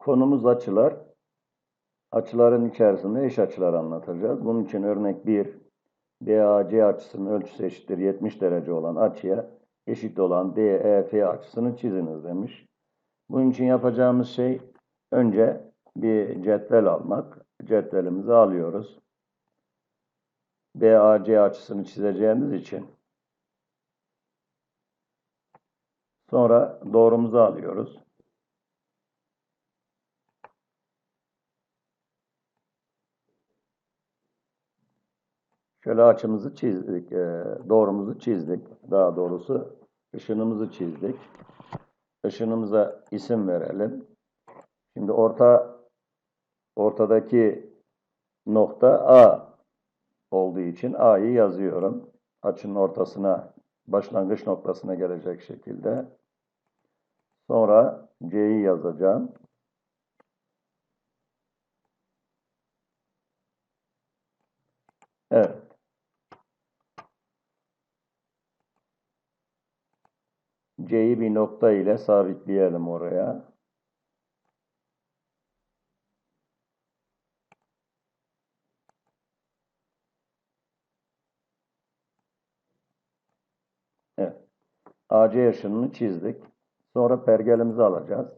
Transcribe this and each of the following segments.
Konumuz açılar. Açıların içerisinde eş açılar anlatacağız. Bunun için örnek 1, BAC açısının ölçüsü eşittir 70 derece olan açıya eşit olan DEF açısını çiziniz demiş. Bunun için yapacağımız şey önce bir cetvel almak. Cetvelimizi alıyoruz. BAC açısını çizeceğimiz için sonra doğrumuzu alıyoruz. Şöyle açımızı çizdik, e, doğrumuzu çizdik. Daha doğrusu ışınımızı çizdik. Işınımıza isim verelim. Şimdi orta ortadaki nokta A olduğu için A'yı yazıyorum. Açının ortasına, başlangıç noktasına gelecek şekilde. Sonra C'yi yazacağım. Evet. C'yi bir nokta ile sabitleyelim oraya. AC ışınını çizdik. Sonra pergelimizi alacağız.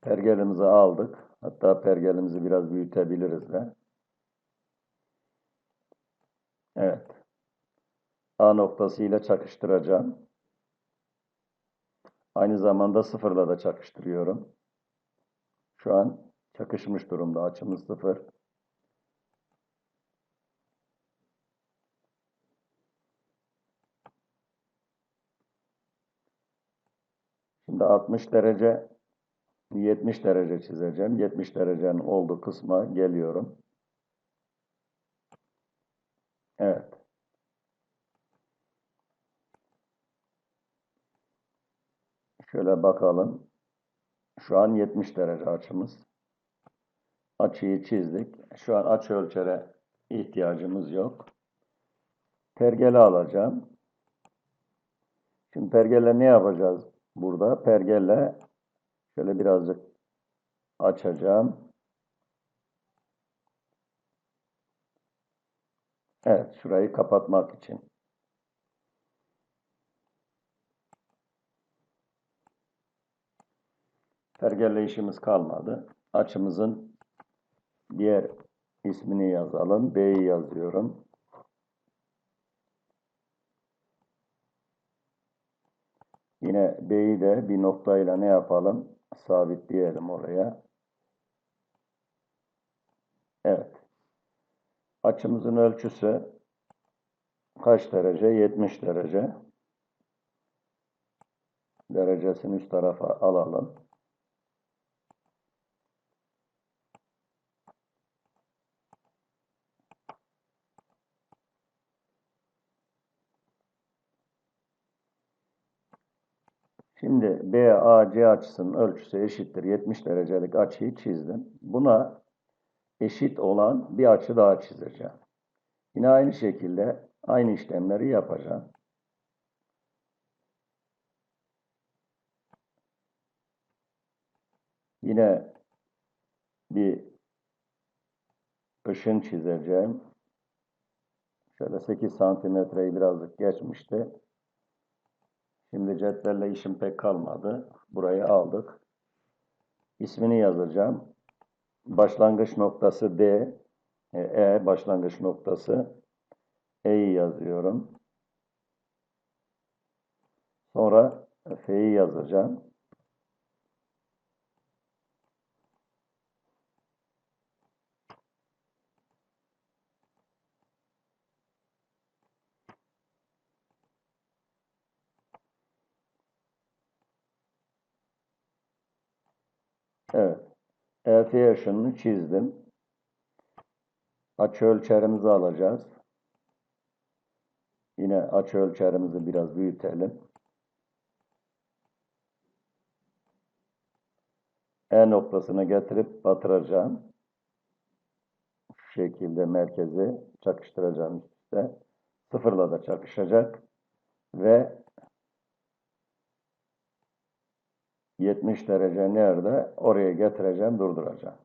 Pergelimizi aldık. Hatta pergelimizi biraz büyütebiliriz de. Evet. A noktasıyla çakıştıracağım. Aynı zamanda sıfırla da çakıştırıyorum. Şu an çakışmış durumda. Açımız sıfır. Şimdi 60 derece 70 derece çizeceğim. 70 derecenin olduğu kısma geliyorum. Evet. Şöyle bakalım. Şu an 70 derece açımız. Açıyı çizdik. Şu an açı ölçere ihtiyacımız yok. Pergeli alacağım. Şimdi pergelle ne yapacağız burada? Pergelle şöyle birazcık açacağım. Evet, şurayı kapatmak için. Pergelle işimiz kalmadı. Açımızın diğer ismini yazalım. B'yi yazıyorum. Yine B'yi de bir noktayla ne yapalım? Sabitleyelim oraya. Evet. Açımızın ölçüsü kaç derece? 70 derece. Derecesini üst tarafa alalım. Şimdi BAC açısının ölçüsü eşittir 70 derecelik açıyı çizdim. Buna eşit olan bir açı daha çizeceğim. Yine aynı şekilde aynı işlemleri yapacağım. Yine bir ışın çizeceğim. Şöyle 8 santimetreyi birazcık geçmişti. Şimdi cetvelle işim pek kalmadı. Burayı aldık. İsmini yazacağım. Başlangıç noktası D. E başlangıç noktası. E'yi yazıyorum. Sonra F'yi yazacağım. Evet. Işınını çizdim. Açı ölçerimizi alacağız. Yine açı ölçerimizi biraz büyütelim. E noktasına getirip batıracağım. Şu şekilde merkezi çakıştıracağım üstte. Sıfırla da çakışacak ve 70 derece nerede? Oraya getireceğim, durduracağım.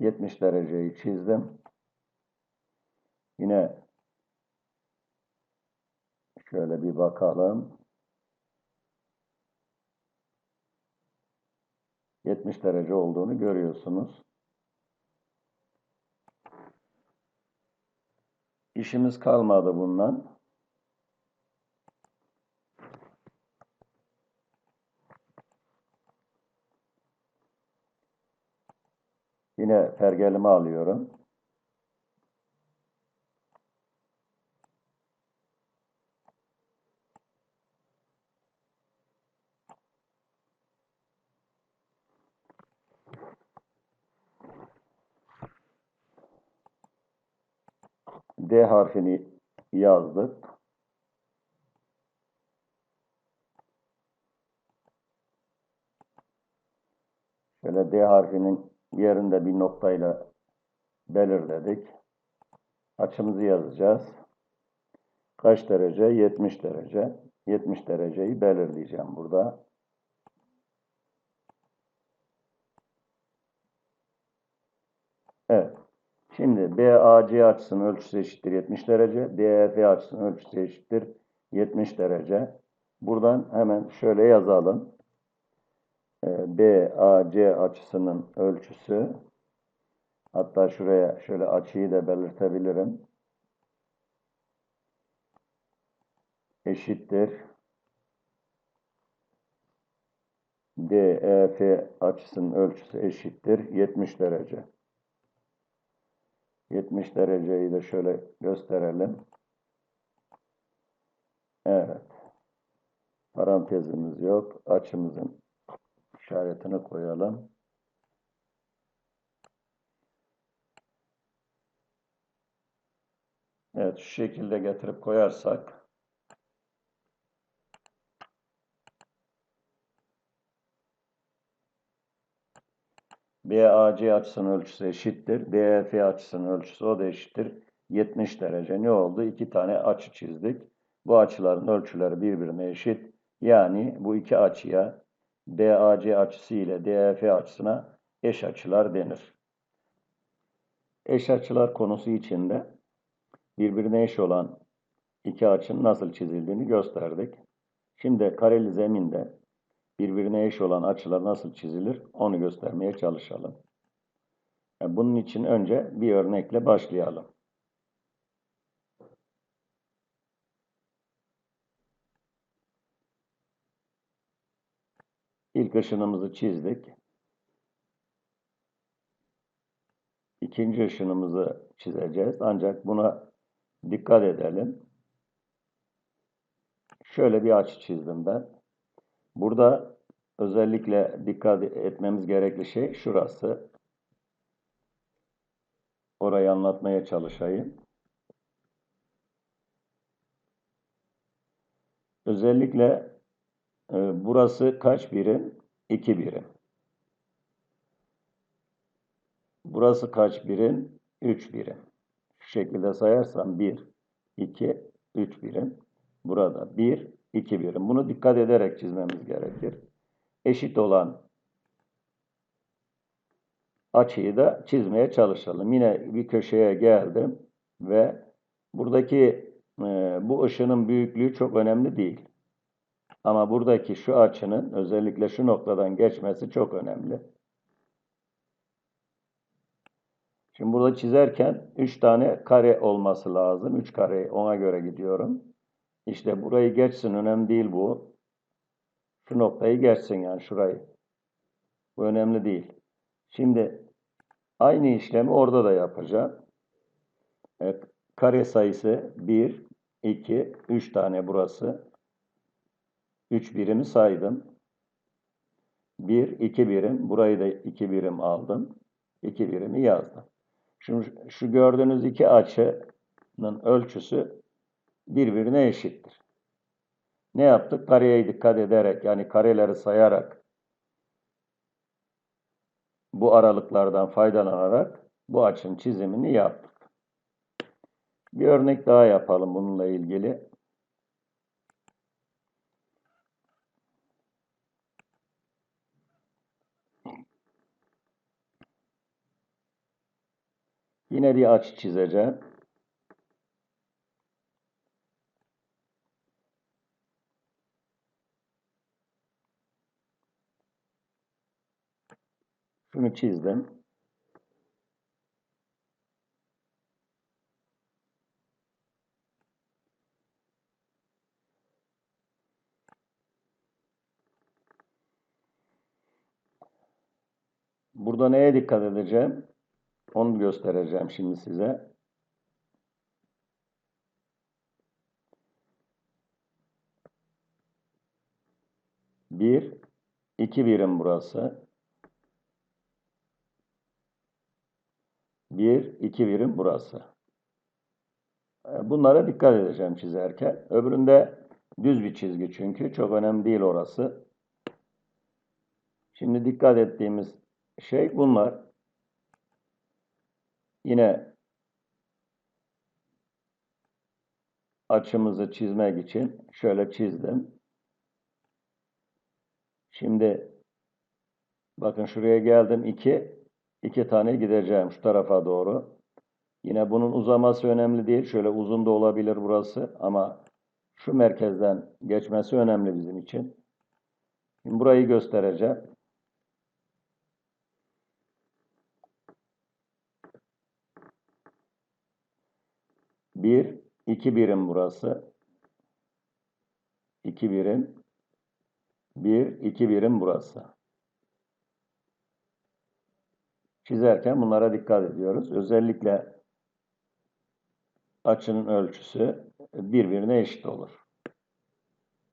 Yetmiş dereceyi çizdim. Yine şöyle bir bakalım. 70 derece olduğunu görüyorsunuz. İşimiz kalmadı bundan. Yine pergelimi alıyorum. D harfini yazdık. Şöyle D harfinin yerinde bir noktayla belirledik. Açımızı yazacağız. Kaç derece? 70 derece. 70 dereceyi belirleyeceğim burada. Evet. Şimdi BAC açısının ölçüsü eşittir 70 derece. DEF açısının ölçüsü eşittir 70 derece. Buradan hemen şöyle yazalım. Ee, BAC açısının ölçüsü hatta şuraya şöyle açıyı da belirtebilirim. Eşittir. DEF açısının ölçüsü eşittir 70 derece. 70 dereceyi de şöyle gösterelim. Evet. Parantezimiz yok. Açımızın işaretini koyalım. Evet, şu şekilde getirip koyarsak BAC açısının ölçüsü eşittir. DEF açısının ölçüsü o da eşittir. 70 derece. Ne oldu? İki tane açı çizdik. Bu açıların ölçüleri birbirine eşit. Yani bu iki açıya BAC açısı ile DEF açısına eş açılar denir. Eş açılar konusu içinde birbirine eş olan iki açının nasıl çizildiğini gösterdik. Şimdi kareli zeminde birbirine eş olan açılar nasıl çizilir onu göstermeye çalışalım. Bunun için önce bir örnekle başlayalım. İlk ışınımızı çizdik. İkinci ışınımızı çizeceğiz. Ancak buna dikkat edelim. Şöyle bir açı çizdim ben. Burada özellikle dikkat etmemiz gerekli şey şurası. Orayı anlatmaya çalışayım. Özellikle e, burası kaç birim? 2 birim. Burası kaç birim? 3 birim. Şu şekilde sayarsam 1, 2, 3 birim. Burada 1, 2 birim. Bunu dikkat ederek çizmemiz gerekir. Eşit olan açıyı da çizmeye çalışalım. Yine bir köşeye geldim ve buradaki e, bu ışının büyüklüğü çok önemli değil. Ama buradaki şu açının özellikle şu noktadan geçmesi çok önemli. Şimdi burada çizerken 3 tane kare olması lazım. 3 kare ona göre gidiyorum. İşte burayı geçsin önemli değil bu. Şu noktayı geçsin yani şurayı. Bu önemli değil. Şimdi aynı işlemi orada da yapacağım. Evet, kare sayısı 1, 2, 3 tane burası. 3 birimi saydım. 1, 2 birim. Burayı da 2 birim aldım. 2 birimi yazdım. Şu, şu gördüğünüz iki açının ölçüsü birbirine eşittir. Ne yaptık? Kareye dikkat ederek yani kareleri sayarak bu aralıklardan faydalanarak bu açının çizimini yaptık. Bir örnek daha yapalım bununla ilgili. Yine bir açı çizeceğim. Şunu çizdim. Burada neye dikkat edeceğim? Onu göstereceğim şimdi size. Bir, iki birim burası. Bir, iki birim burası. E, Bunlara dikkat edeceğim çizerken. Öbüründe düz bir çizgi çünkü. Çok önemli değil orası. Şimdi dikkat ettiğimiz şey bunlar. Yine açımızı çizmek için şöyle çizdim. Şimdi bakın şuraya geldim 2 2 tane gideceğim şu tarafa doğru. Yine bunun uzaması önemli değil. Şöyle uzun da olabilir burası ama şu merkezden geçmesi önemli bizim için. Şimdi burayı göstereceğim. Bir, iki birim burası. İki birim. Bir, iki birim burası. Çizerken bunlara dikkat ediyoruz. Özellikle açının ölçüsü birbirine eşit olur.